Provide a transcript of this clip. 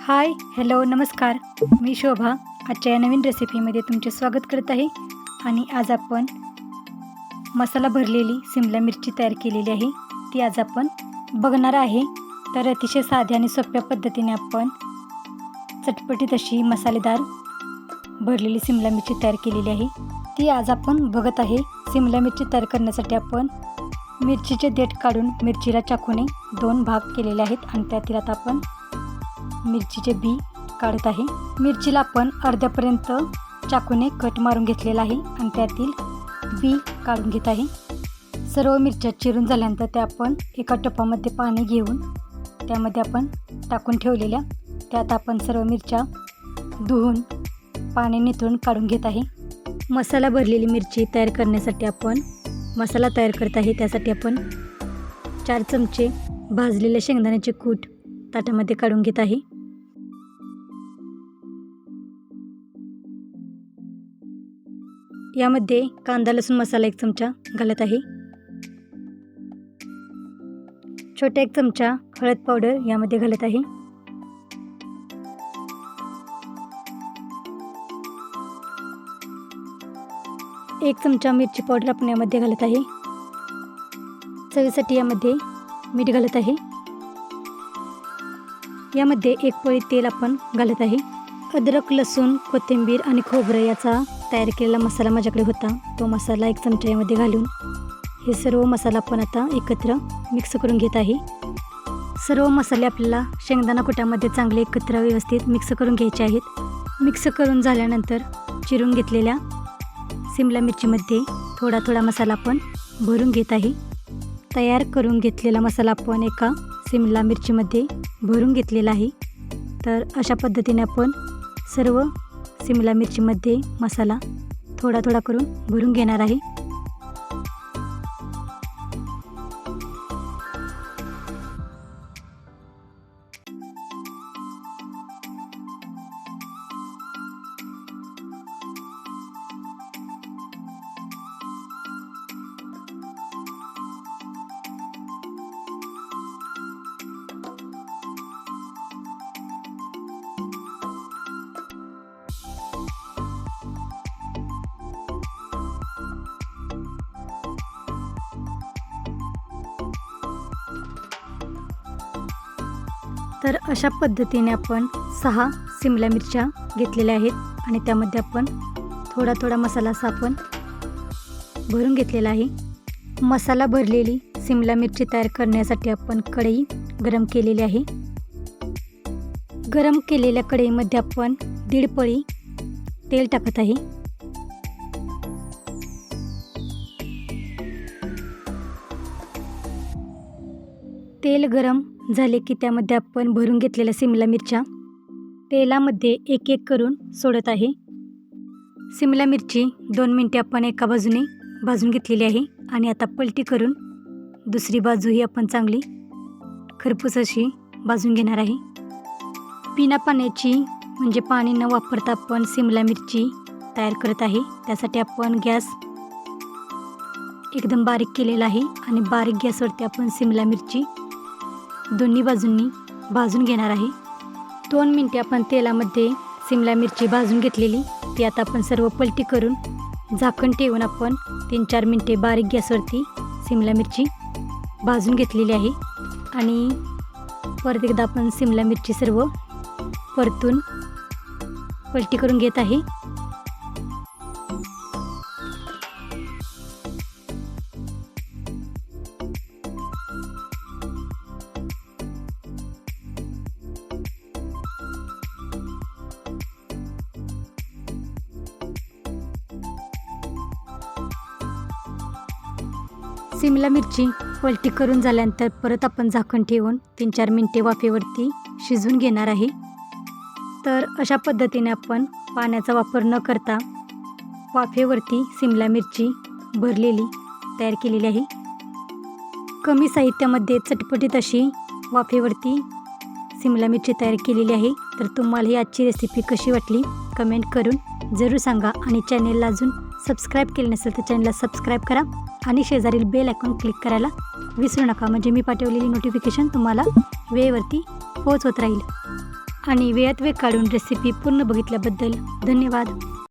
Hi hello नमस्कार. मी शोभा. आजच्या या नवीन रेसिपीमध्ये तुमचे स्वागत करत आहे. आणि आज आपण मसाला भरलेली सिमला मिरची तयार केलेली आहे. ती आज आपण बघणार आहे. तर अतिशय साध्या आणि सोप्या पद्धतीने आपण चटपटीत अशी मसालेदार भरलेली सिमला मिरची तयार केलेली आहे. ती आज आपण बघत आहे. सिमला मिरची तयार करण्यासाठी आपण मिरचीचे देठ काढून मिरचीला चाकूने दोन भाग केलेले आहेत. आणि त्यातील आता आपण मिरचीचे बी काढत आहे. मिरचीला आपण अर्ध्यापर्यंत चाकूने कट मारून घेतलेला आहे आणि त्यातील बी काढून घेत आहे. सर्व मिरच्या चिरून झाल्यानंतर त्या आपण एका टपामध्ये पाणी घेऊन त्यामध्ये आपण टाकून ठेवलेल्या त्यात आपण सर्व मिरच्या धुवून पाणी निथळून काढून घेत आहे. मसाला भरलेली मिरची तयार करण्यासाठी आपण मसाला तयार करत आहे. त्यासाठी आपण चार चमचे भाजलेले शेंगदाण्याचे कूट ताटामध्ये काढून घेत आहे. यामध्ये कांदा लसूण मसाला एक चमचा घालत आहे. छोटा एक चमचा हळद पावडर यामध्ये घालत आहे. एक चमचा मिरची पावडर आपण यामध्ये घालत आहे. चवीसाठी यामध्ये मीठ घालत आहे. यामध्ये एक पळी तेल आपण घालत आहे. अद्रक लसूण कोथिंबीर आणि खोबरं याचा तयार केलेला मसाला माझ्याकडे होता. तो मसाला एक चमच्यामध्ये घालून हे सर्व मसाला आपण आता एकत्र मिक्स करून घेत आहे. सर्व मसाले आपल्याला शेंगदाणा कुटामध्ये चांगले एकत्र व्यवस्थित मिक्स करून घ्यायचे आहेत. मिक्स करून झाल्यानंतर चिरून घेतलेल्या सिमला मिरचीमध्ये थोडा थोडा मसाला आपण भरून घेत आहे. तयार करून घेतलेला मसाला आपण एका सिमला मिरचीमध्ये भरून घेतलेला आहे. तर अशा पद्धतीने आपण सर्व सिमला मिरचीमध्ये मसाला थोडा थोडा करून भरून घेणार आहे. तर अशा पद्धतीने आपण सहा सिमला मिरच्या घेतलेल्या आहेत आणि त्यामध्ये आपण थोडा थोडा मसाला असा आपण भरून घेतलेला आहे. मसाला भरलेली सिमला मिरची तयार करण्यासाठी आपण कढई गरम केलेली आहे. गरम केलेल्या कढईमध्ये आपण दीड पळी तेल टाकत आहे. तेल गरम झाले की त्यामध्ये आपण भरून घेतलेल्या सिमला मिरच्या तेलामध्ये एक एक करून सोडत आहे. सिमला मिरची दोन मिनटे आपण एका बाजूने भाजून घेतलेली आहे आणि आता पलटी करून दुसरी बाजूही आपण चांगली खरपूस अशी भाजून घेणार आहे. पिना पाण्याची म्हणजे पाणी न वापरता आपण सिमला मिरची तयार करत आहे. त्यासाठी आपण गॅस एकदम बारीक केलेला आहे आणि बारीक गॅसवरती आपण सिमला मिरची दोन्ही बाजूंनी भाजून घेणार आहे. दोन मिनटे आपण तेलामध्ये सिमला मिरची भाजून घेतलेली. ती आता आपण सर्व पलटी करून झाकण ठेवून आपण तीन चार मिनटे बारीक गॅसवरती सिमला मिरची भाजून घेतलेली आहे. आणि परत एकदा आपण सिमला मिरची सर्व परतून पलटी करून घेत आहे. सिमला मिरची पलटी करून झाल्यानंतर परत आपण झाकण ठेवून तीन चार मिनटे वाफेवरती शिजवून घेणार आहे. तर अशा पद्धतीने आपण पाण्याचा वापर न करता वाफेवरती सिमला मिरची भरलेली तयार केलेली आहे. कमी साहित्यामध्ये चटपटीत अशी वाफेवरती सिमला मिरची तयार केलेली आहे. तर तुम्हाला ही आजची रेसिपी कशी वाटली कमेंट करून जरूर सांगा आणि चॅनेलला अजून सबस्क्राईब केले नसेल तर चॅनलला सबस्क्राईब करा. आणि शेजारील बेल आयकॉन क्लिक करायला विसरू नका. म्हणजे मी पाठवलेली नोटिफिकेशन तुम्हाला वेळेवरती पोहोचवत राहील. आणि वेळात वेळ काढून रेसिपी पूर्ण बघितल्याबद्दल धन्यवाद.